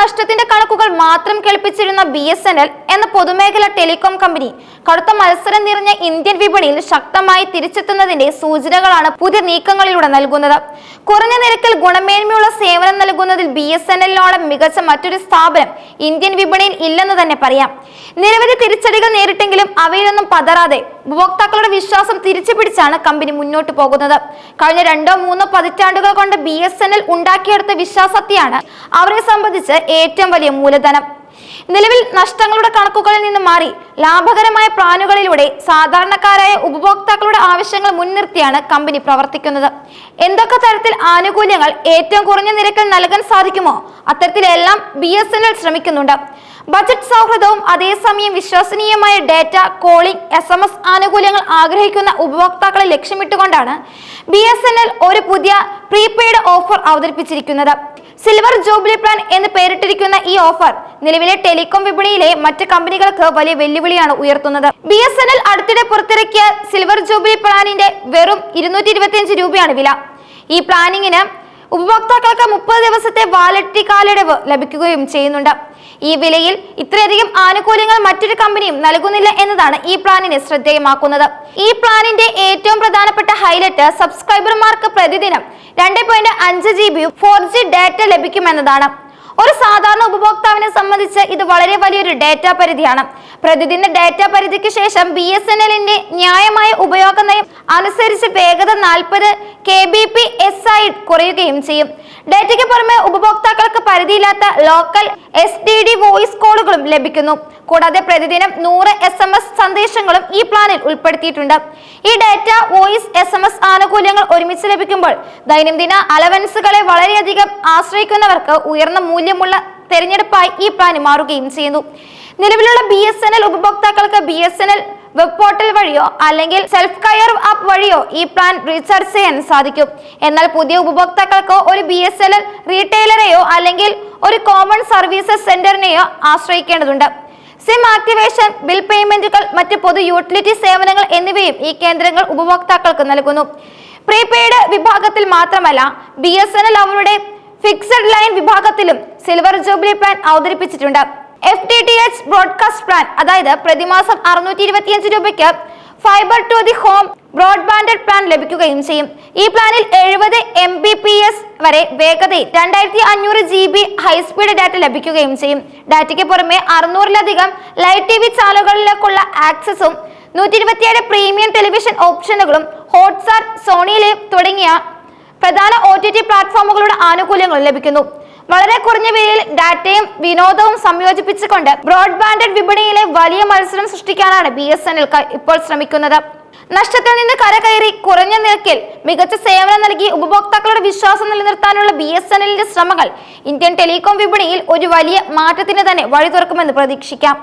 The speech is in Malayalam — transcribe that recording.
നഷ്ടത്തിന്റെ കണക്കുകൾ മാത്രം കേൾപ്പിച്ചിരുന്ന ബി എസ് എൻ എൽ എന്ന പൊതുമേഖല ടെലികോം കമ്പനി കടുത്ത മത്സരം നിറഞ്ഞ ഇന്ത്യൻ വിപണിയിൽ ശക്തമായി തിരിച്ചെത്തുന്നതിന്റെ സൂചനകളാണ് പുതിയ നീക്കങ്ങളിലൂടെ നൽകുന്നത്. കുറഞ്ഞ നിരക്കിൽ ഗുണമേന്മയുള്ള സേവനം നൽകുന്നതിൽ ബി എസ് എൻ എല്ലിനോളം മികച്ച മറ്റൊരു സ്ഥാപനം ഇന്ത്യൻ വിപണിയിൽ ഇല്ലെന്ന് തന്നെ പറയാം. നിരവധി തിരിച്ചടികൾ നേരിട്ടെങ്കിലും അവയിലൊന്നും പതറാതെ ഉപഭോക്താക്കളുടെ വിശ്വാസം തിരിച്ചു പിടിച്ചാണ് കമ്പനി മുന്നോട്ട് പോകുന്നത്. കഴിഞ്ഞ രണ്ടോ മൂന്നോ പതിറ്റാണ്ടുകൾ കൊണ്ട് ബി എസ് എൻ എൽ ഉണ്ടാക്കിയെടുത്ത വിശ്വാസത്തെയാണ് അവരെ സംബന്ധിച്ച് ഏറ്റവും വലിയ മൂലധനം. നിലവിൽ നഷ്ടങ്ങളുടെ കണക്കുകളിൽ നിന്ന് മാറി ലാഭകരമായ പ്ലാനുകളിലൂടെ സാധാരണക്കാരായ ഉപഭോക്താക്കളുടെ ആവശ്യങ്ങൾ മുൻനിർത്തിയാണ് കമ്പനി പ്രവർത്തിക്കുന്നത്. എന്തൊക്കെ തരത്തിൽ ആനുകൂല്യങ്ങൾ ഏറ്റവും കുറഞ്ഞ നിരക്കിൽ നൽകാൻ സാധിക്കുമോ? അത്തരത്തിലെല്ലാം ബി എസ് എൻ എൽ ശ്രമിക്കുന്നുണ്ട്. ബജറ്റ് സൗഹൃദവും അതേസമയം വിശ്വസനീയമായ data calling S M S ആനുകൂല്യങ്ങൾ ആഗ്രഹിക്കുന്ന ഉപഭോക്താക്കളെ ലക്ഷ്യമിട്ടുകൊണ്ടാണ് ബി എസ് എൻ എൽ ഒരു പുതിയ പ്രീപെയ്ഡ് ഓഫർ അവതരിപ്പിച്ചിരിക്കുന്നത്. സിൽവർ ജൂബിലി പ്ലാൻ എന്ന് പേരിട്ടിരിക്കുന്ന ഈ ഓഫർ നിലവിലെ ടെലികോം വിപണിയിലെ മറ്റ് കമ്പനികൾക്ക് വലിയ വെല്ലുവിളിയാണ് ഉയർത്തുന്നത്. ബി എസ് എൻ എൽ അടുത്തിടെ പുറത്തിറക്കിയ സിൽവർ ജൂബിലി പ്ലാനിന്റെ വെറും ഇരുന്നൂറ്റി രൂപയാണ് വില. ഈ പ്ലാനിങ്ങിന് ഉപഭോക്താക്കൾക്ക് മുപ്പത് ദിവസത്തെ വാലറ്റി കാലയളവ് ലഭിക്കുകയും ചെയ്യുന്നുണ്ട്. ഈ വിലയിൽ ഇത്രയധികം ആനുകൂല്യങ്ങൾ മറ്റൊരു കമ്പനിയും നൽകുന്നില്ല എന്നതാണ് ഈ പ്ലാനിനെ ശ്രദ്ധേയമാക്കുന്നത്. ഈ പ്ലാനിന്റെ ഏറ്റവും പ്രധാനപ്പെട്ട ഹൈലൈറ്റ് സബ്സ്ക്രൈബർമാർക്ക് പ്രതിദിനം രണ്ട് പോയിന്റ് അഞ്ച് G B four G data ലഭിക്കുമെന്നതാണ്. ഒരു സാധാരണ ഉപഭോക്താവിനെ സംബന്ധിച്ച് ഇത് വളരെ വലിയൊരു ഡാറ്റ പരിധിയാണ്. പ്രതിദിന ഡാറ്റ പരിധിക്ക് ശേഷം ബി എസ് എൻ എല്ലിന്റെ ന്യായമായ ഉപയോഗ നയം അനുസരിച്ച് വേഗത നാൽപ്പത് കെ ബി പി എസ് ആയി കുറയുകയും ചെയ്യും. ഡാറ്റയ്ക്ക് പുറമെ ഉപഭോക്താക്കൾക്ക് പരിധിയില്ലാത്ത local S T D voice കോളുകളും ലഭിക്കുന്നു. കൂടാതെ പ്രതിദിനം നൂറ് എസ് എം എസ് സന്ദേശങ്ങളും ഈ പ്ലാനിൽ ഉൾപ്പെടുത്തിയിട്ടുണ്ട്. ഈ data voice S M S ആനുകൂല്യങ്ങൾ ഒരുമിച്ച് ലഭിക്കുമ്പോൾ ദൈനംദിന അലവൻസുകളെ വളരെയധികം ആശ്രയിക്കുന്നവർക്ക് ഉയർന്ന മൂല്യമുള്ള തെരഞ്ഞെടുപ്പായി ഈ പ്ലാൻ മാറുകയും ചെയ്യുന്നു നിലവിലുള്ള ബി എസ് എൻ എൽ ഉപഭോക്താക്കൾക്ക് B S N L web portal വഴിയോ അല്ലെങ്കിൽ സെൽഫ് കയർ ആപ്പ് വഴിയോ ഈ പ്ലാൻ റീചാർജ് ചെയ്യാൻ സാധിക്കും. എന്നാൽ പുതിയ ഉപഭോക്താക്കൾക്ക് ഒരു ബി എസ് എൻ എൽ റീറ്റെയിലറെയോ അല്ലെങ്കിൽ ഒരു കോമൺ സർവീസസ് സെന്ററിനെയോ ആശ്രയിക്കേണ്ടതുണ്ട്. സിം ആക്ടിവേഷൻ ബിൽ പേയ്മെന്റുകൾ മറ്റ് പൊതു യൂട്ടിലിറ്റി സേവനങ്ങൾ എന്നിവയും ഈ കേന്ദ്രങ്ങൾ ഉപഭോക്താക്കൾക്ക് നൽകുന്നു. പ്രീപെയ്ഡ് വിഭാഗത്തിൽ മാത്രമല്ല ബി എസ് എൻ എൽ അവരുടെ ഫിക്സഡ് ലൈൻ വിഭാഗത്തിലും സിൽവർ ജൂബിലി പ്ലാൻ അവതരിപ്പിച്ചിട്ടുണ്ട്. F T T H broadcast plan അതായത് പ്രതിമാസം അറുന്നൂറ്റി ഇരുപത്തിയഞ്ച് രൂപയ്ക്ക് fibre to the home broadband plan ലഭിക്കുകയും ചെയ്യും. ഈ പ്ലാനിൽ എഴുപത് എം ബി പി എസ് വരെ വേഗതയിൽ രണ്ടായിരത്തി അഞ്ഞൂറ് ജി ബി ഹൈസ്പീഡ് ഡാറ്റ ലഭിക്കുകയും ചെയ്യും. ഡാറ്റയ്ക്ക് പുറമെ അറുന്നൂറിലധികം ലൈവ് ടി വി ചാനലുകളിലേക്കുള്ള ആക്സസും നൂറ്റി ഇരുപത്തിയേഴ് പ്രീമിയം ടെലിവിഷൻ ഓപ്ഷനുകളും ഹോട്ട്സ്റ്റാർ സോണി തുടങ്ങിയ പ്രധാന ഒ ടി ടി പ്ലാറ്റ്ഫോമുകളുടെ ആനുകൂല്യങ്ങളും ലഭിക്കുന്നു. വളരെ കുറഞ്ഞ വിലയിൽ ഡാറ്റയും വിനോദവും സംയോജിപ്പിച്ചുകൊണ്ട് ബ്രോഡ്ബാൻഡ് വിപണിയിലെ വലിയ മത്സരം സൃഷ്ടിക്കാനാണ് ബി എസ് എൻ എൽ ഇപ്പോൾ ശ്രമിക്കുന്നത്. നഷ്ടത്തിൽ നിന്ന് കരകയറി കുറഞ്ഞ നിരക്കിൽ മികച്ച സേവനം നൽകി ഉപഭോക്താക്കളുടെ വിശ്വാസം നിലനിർത്താനുള്ള ബി എസ് എൻ എല്ലിന്റെ ശ്രമങ്ങൾ ഇന്ത്യൻ ടെലികോം വിപണിയിൽ ഒരു വലിയ മാറ്റത്തിന് തന്നെ വഴി തുറക്കുമെന്ന് പ്രതീക്ഷിക്കാം.